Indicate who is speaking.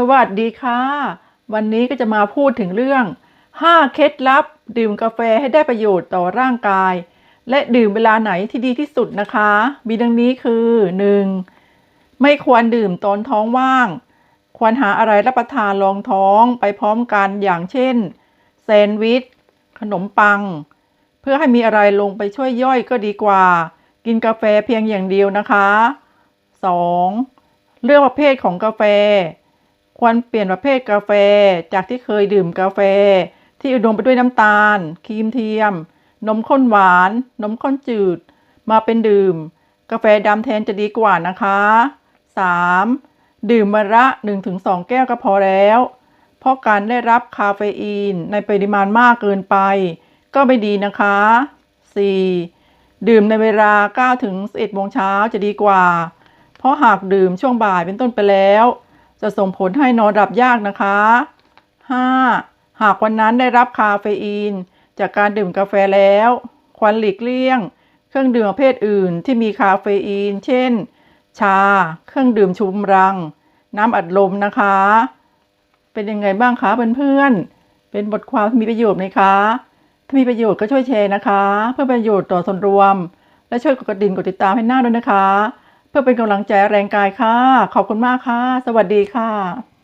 Speaker 1: สวัสดีค่ะ วันนี้ก็จะมาพูดถึงเรื่อง 5 เคล็ดลับ ดื่มกาแฟให้ได้ประโยชน์ต่อร่างกาย และดื่มเวลาไหนที่ดีที่สุดนะคะ มีดังนี้คือ 1. ไม่ควรดื่มตอนท้องว่าง ควรหาอะไรรับประทานรองท้องไปพร้อมกันอย่างเช่นแซนด์วิช ขนมปัง เพื่อให้มีอะไรลงไปช่วยย่อยก็ดีกว่า กินกาแฟเพียงอย่างเดียวนะคะ 2. เลือกประเภทของกาแฟ ควรเปลี่ยนประเภทกาแฟจากที่เคยดื่มกาแฟ ที่อุดมไปด้วยน้ำตาล ครีมเทียม นมข้นหวาน นมข้นจืด มาเป็นดื่ม กาแฟดำแทนจะดีกว่านะคะ 3. ดื่มวันละ 1-2 แก้วก็พอแล้ว เพราะการได้รับคาเฟอีนในปริมาณมากเกินไป ก็ไม่ดีนะคะ 4. ดื่มในเวลา9-11โมงเช้าจะดีกว่า เพราะหากดื่มช่วงบ่ายเป็นต้นไปแล้ว จะส่งผลให้นอนหลับยากนะคะ 5. หากวันนั้นได้รับคาเฟอีน จากการดื่มกาแฟแล้ว ควรหลีกเลี่ยง เครื่องดื่มประเภทอื่นที่มีคาเฟอีน เช่น ชา เครื่องดื่มชูกำลัง น้ำอัดลมนะคะ เป็นยังไงบ้างคะเพื่อนๆ เป็นบทความมีประโยชน์ไหมคะ ถ้ามีประโยชน์ก็ช่วยแชร์นะคะ เพื่อประโยชน์ต่อส่วนรวม และช่วยกดกระดิ่งกดติดตามให้หน้าด้วยนะคะ เพื่อเป็นกำลังใจแรงกายค่ะ ขอบคุณมากค่ะ สวัสดีค่ะ